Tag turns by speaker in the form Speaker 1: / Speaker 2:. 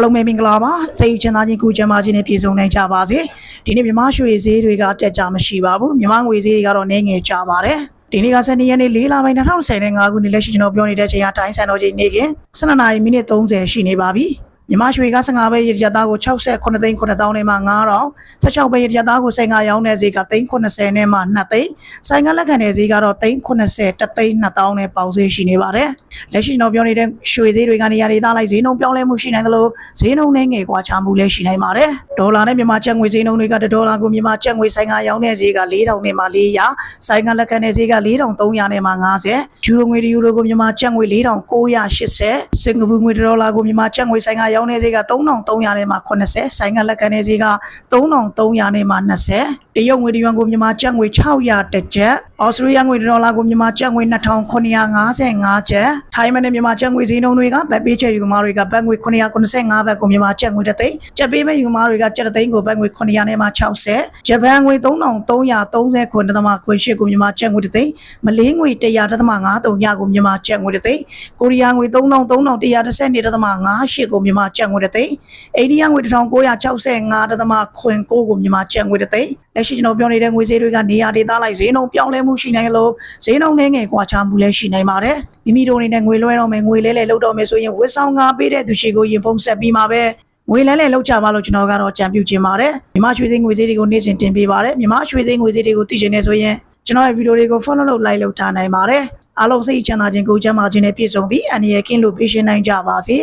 Speaker 1: အားလုံးပဲမင်္ဂလာပါစိတ်ချမ်းသာခြင်းကိုယ်ချမ်းသာခြင်းနဲ့ပြည့်စုံနိုင်ကြပါစေဒီနေ့မြန်မာရွှေဈေးတွေကတက်ကြမရှိပါဘူးမြန်မာငွေဈေးတွေကတော့နည်းငယ်ကြပါတယ်ဒီနေ့ကစနေရက်နေ့၄လပိုင်း2025ခုနှစ်လက်ရှိကျွန်တော်ပြောနေတဲ့ချိန်အတိုင်းစံတော်ချိန်နေ့က12နာရီမိနစ်30ရှိနေပါပြီ မြန်မာရွှေက15ပဲရရသားကို69သိန်း9000နဲ့မှ9000 16ပဲရရသားကို15ရောင်းတဲ့ဈေးက390နဲ့မှ2သိန်းဆိုင်ကလက်ခံတဲ့ဈေးကတော့390တသိန်း2000နဲ့ပေါက်ဈေးရှိနေပါတယ်လက်ရှိကျွန်တော်ပြောနေတဲ့ရွှေဈေးတွေကနေရာတွေသားလိုက်ဈေးနှုန်းပြောင်းလဲမှုရှိနိုင်သလိုဈေးနှုန်းနဲ့ငယ်ကွာခြားမှုလည်းရှိနိုင်ပါတယ်ဒေါ်လာနဲ့မြန်မာကျပ်ငွေဈေးနှုန်းတွေကဒေါ်လာကိုမြန်မာကျပ်ငွေဆိုင်ကရောင်းတဲ့ဈေးက4000နဲ့မှ400ဆိုင်ကလက်ခံတဲ့ဈေးက4300နဲ့မှ50ယူရိုငွေယူရိုကိုမြန်မာကျပ်ငွေ4980စင်ကာပူငွေဒေါ်လာကိုမြန်မာကျပ်ငွေဆိုင်ကရောင်းတဲ့ဈေးက3300နဲ့မှ80ဆိုင်ကလက်ခံတဲ့ဈေးက3300နဲ့မှ20တရုတ်ငွေတရွမ်ကိုမြန်မာကျပ်ငွေ600တစ်ကျပ်ဩစတြေးလျငွေဒေါ်လာကိုမြန်မာကျပ်ငွေ2955ကျပ်ထိုင်းမနဲ့မြန်မာကျပ်ငွေဈေးနှုန်းတွေကဘတ်ပေးချက်ယူမာတွေကဘတ်ငွေ995ဘတ်ကိုမြန်မာကျပ်ငွေတစ်သိန်းကျပ်ပေးမဲ့ယူမာတွေကကျပ်တစ်သိန်းကိုဘတ်ငွေ900နဲ့မှ60ဂျပန်ငွေ3330ခွန်းတသမခွေရှစ်ကိုမြန်မာကျပ်ငွေတစ်သိန်းမလေးငွေ100တသမ53ညကိုမြန်မာကျပ်ငွေတစ်သိန်းကိုရီးယားငွေ3330တသမ58ကိုမြန်မာကျပ်ငွေတစ်သိန်းအိန္ဒိယငွေ1965တသမခွင်9ကိုမြန်မာကျပ်ငွေတစ်သိန်းလက်ရှိကျွန်တော်ပြောနေတဲ့ငွေဈေးတွေကနေရာဒေသလိုက်ဈေးနှုန်းပြောင်းလဲမှုရှိနိုင်လို့ဈေးနှုန်းနဲ့ငယ်ကွာခြားမှုလည်းရှိနိုင်ပါတယ်မိမိတို့အနေနဲ့ငွေလွှဲတော့မယ်ငွေလဲလဲလောက်တော့မယ်ဆိုရင်ဝစ်ဆောင်ကားပေးတဲ့သူရှိကိုရင်ဖုံးဆက်ပြီးမှာပဲငွေလဲလဲလောက်ကြပါလို့ကျွန်တော်ကတော့ကြံပြုခြင်းပါတယ်မြမရွှေသေးငွေဈေးတွေကိုနေ့စဉ်တင်ပေးပါတယ်မြမရွှေသေးငွေဈေးတွေကိုသိချင်နေဆိုရင်ကျွန်တော်ရဲ့ဗီဒီယိုတွေကို follow လုပ် like လုပ်ထားနိုင်ပါတယ်အားလုံးစိတ်ချမ်းသာခြင်းကိုယ်ချမ်းသာခြင်းနဲ့ပြည့်စုံပြီးအန္တရာယ်ကင်းလို့ပြည့်ရှင်းနိုင်ကြပါစေ